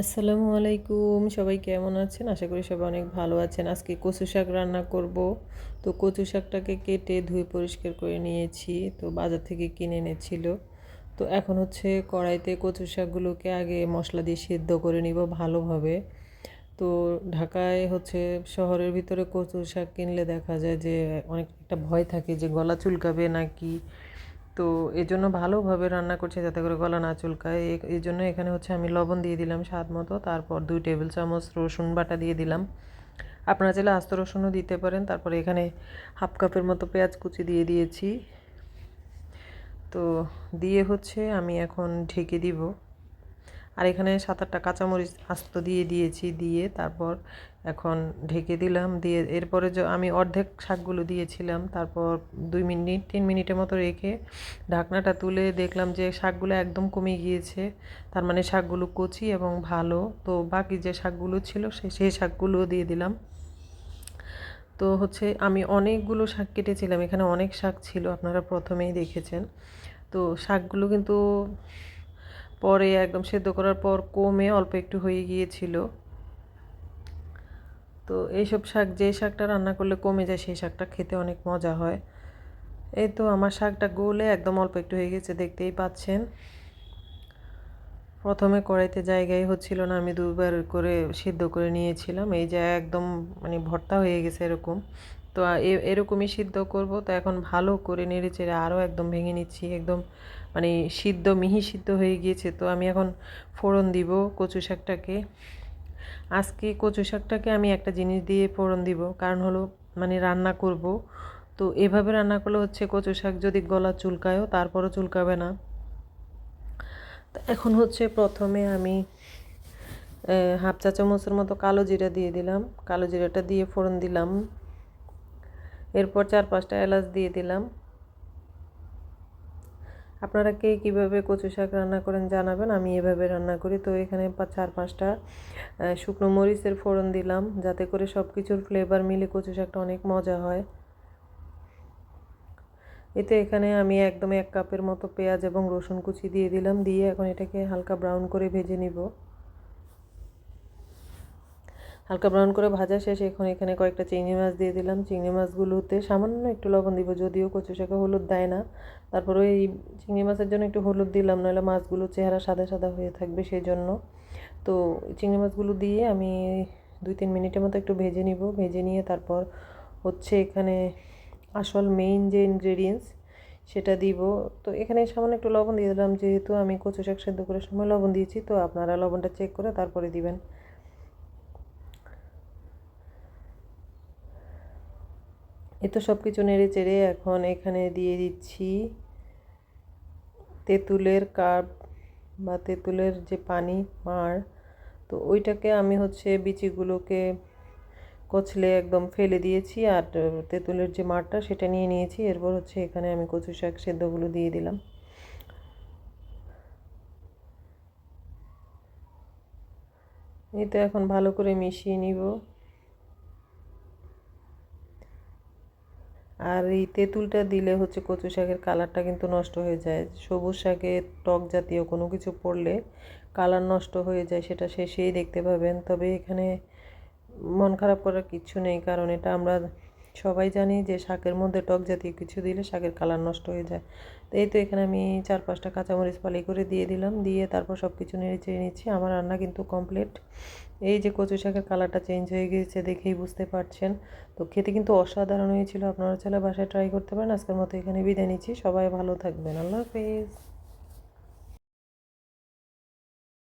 আসসালামু আলাইকুম, সবাই কেমন আছেন? আশা করি সবাই অনেক ভালো আছেন। আজকে কচু শাক রান্না করব। তো কচু শাকটাকে কেটে ধুয়ে পরিষ্কার করে নিয়েছি। তো বাজার থেকে কিনে এনেছিল। তো এখন হচ্ছে কড়াইতে কচু শাকগুলোকে আগে মশলা দিয়ে সেদ্ধ করে নিব ভালোভাবে। তো ঢাকায় হচ্ছে শহরের ভিতরে কচু শাক কিনলে দেখা যায় যে অনেক একটা ভয় থাকে যে গলা চুলকাবে নাকি। তো এই জন্য ভালোভাবে রান্না করছি যাতে করে গলা না চুলকায়। এই জন্য এখানে হচ্ছে আমি লবণ দিয়ে দিলাম স্বাদ মতো, তারপর দুই টেবিল চামচ রসুন বাটা দিয়ে দিলাম। আপনারা চাইলে আস্ত রসুনও দিতে পারেন, তারপরে এখানে হাফ কাপের মতো পেঁয়াজ কুচি দিয়ে দিয়েছি। তো দিয়ে হচ্ছে আমি এখন ঢেকে দিব। আর এখানে সাত আটটা কাঁচামরিচ আস্ত দিয়ে দিয়েছি, দিয়ে তারপর এখন ঢেকে দিলাম, দিয়ে এরপরে যে আমি অর্ধেক শাকগুলো দিয়েছিলাম, তারপর দুই মিনিট তিন মিনিটের মতো রেখে ঢাকনাটা তুলে দেখলাম যে শাকগুলো একদম কমে গিয়েছে। তার মানে শাকগুলো কচি এবং ভালো। তো বাকি যে শাকগুলো ছিল সেই শাকগুলোও দিয়ে দিলাম। তো হচ্ছে আমি অনেকগুলো শাক কেটেছিলাম, এখানে অনেক শাক ছিল, আপনারা প্রথমেই দেখেছেন। তো শাকগুলো কিন্তু পরে একদম সেদ্ধ করার পর কমে অল্প একটু হয়ে গিয়েছিল। তো এইসব শাক যে শাকটা রান্না করলে কমে যায় সেই শাকটা খেতে অনেক মজা হয়। এই তো আমার শাকটা গলে একদম অল্প একটু হয়ে গেছে, দেখতেই পাচ্ছেন। প্রথমে কড়াইতে জায়গায় হচ্ছিল না, আমি দুবার করে সিদ্ধ করে নিয়েছিলাম। এই যে একদম মানে ভর্তা হয়ে গেছে এরকম। তো এরকমই সিদ্ধ করব। তো এখন ভালো করে নেড়ে চেড়ে আরও একদম ভেঙে নিচ্ছি, একদম মানে সিদ্ধ, মিহি সিদ্ধ হয়ে গিয়েছে, তো আমি এখন ফোড়ন দিব কচু শাকটাকে। আজকে কচু শাকটাকে আমি একটা জিনিস দিয়ে ফোড়ন দিব, কারণ হলো মানে রান্না করব। তো এভাবে রান্না করলে হচ্ছে কচু শাক যদি গলা চুলকায়ও, তারপরও চুলকাবে না। এখন হচ্ছে প্রথমে আমি হাফ চা চামচের মতো কালো জিরা দিয়ে দিলাম। কালো জিরাটা দিয়ে ফোড়ন দিলাম। এরপর চার পাঁচটা এলাচ দিয়ে দিলাম। আপনারা কে কীভাবে কচু শাক রান্না করেন জানাবেন, আমি এভাবে রান্না করি। তো এখানে চার পাঁচটা শুকনো মরিচের ফোড়ন দিলাম, যাতে করে সব কিছুর ফ্লেভার মিলে কচু শাকটা অনেক মজা হয়। এতে এখানে আমি একদম এক কাপের মতো পেঁয়াজ এবং রসুন কুচি দিয়ে দিলাম, দিয়ে এখন এটাকে হালকা ব্রাউন করে ভেজে নিব। হালকা ব্রাউন করে ভাজা শেষ, এখন এখানে কয়েকটা চিংড়ি মাছ দিয়ে দিলাম। চিংড়ি মাছগুলোতে সামান্য একটু লবণ দিব, যদিও কচু শাকে হলুদ দেয় না। তারপর ওই চিংড়ি মাছের জন্য একটু হলুদ দিলাম, নাহলে মাছগুলো চেহারা সাদা সাদা হয়ে থাকবে সেই জন্য তো চিংড়ি মাছগুলো দিয়ে আমি দুই তিন মিনিটের মতো একটু ভেজে নিব। ভেজে নিয়ে তারপর হচ্ছে এখানে আসল মেইন যে ইনগ্রেডিয়েন্টস সেটা দিব। তো এখানে সামান্য একটু লবণ দিয়ে দিলাম, যেহেতু আমি কচু শাক সেদ্ধ করার সময় লবণ দিয়েছি, তো আপনারা লবণটা চেক করে তারপরে দিবেন। এ তো সব কিছু নেড়ে চেড়ে এখন এখানে দিয়ে দিচ্ছি। তেঁতুলের কাপ বা তেঁতুলের যে পানি মার তো ওইটাকে আমি হচ্ছে বিচিগুলোকে কচলে একদম ফেলে দিয়েছি আর তেঁতুলের যে মারটা সেটা নিয়ে নিয়েছি। এরপর হচ্ছে এখানে আমি কচু শাক সেদ্ধগুলো দিয়ে দিলাম। এই তো এখন ভালো করে মিশিয়ে নিব। আর এই তেঁতুলটা দিলে হচ্ছে কচু শাকের কালারটা কিন্তু নষ্ট হয়ে যায়। সবুজ শাকে টক জাতীয় কোনো কিছু পড়লে কালার নষ্ট হয়ে যায়, সেটা শেষেই দেখতে পাবেন। তবে এখানে মন খারাপ করার কিচ্ছু নেই, কারণ এটা আমরা সবাই জানি যে শাকের মধ্যে টক জাতীয় কিছু দিলে শাকের কালার নষ্ট হয়ে যায়। তো এই তো এখানে আমি চার পাঁচটা কাঁচামরিচ পালি করে দিয়ে দিলাম। দিয়ে তারপর সব কিছু নেড়ে চেড়ে নিচ্ছি। আমার রান্না কিন্তু কমপ্লিট। এই যে কচু শাকের কালারটা চেঞ্জ হয়ে গিয়েছে দেখেই বুঝতে পারছেন। তো খেতে কিন্তু অসাধারণ হয়েছিল। আপনারা চাইলে বাসায় ট্রাই করতে পারেন। আজকের মতো এখানে বিদায় নিচ্ছি। সবাই ভালো থাকবেন। আল্লাহ হাফেজ।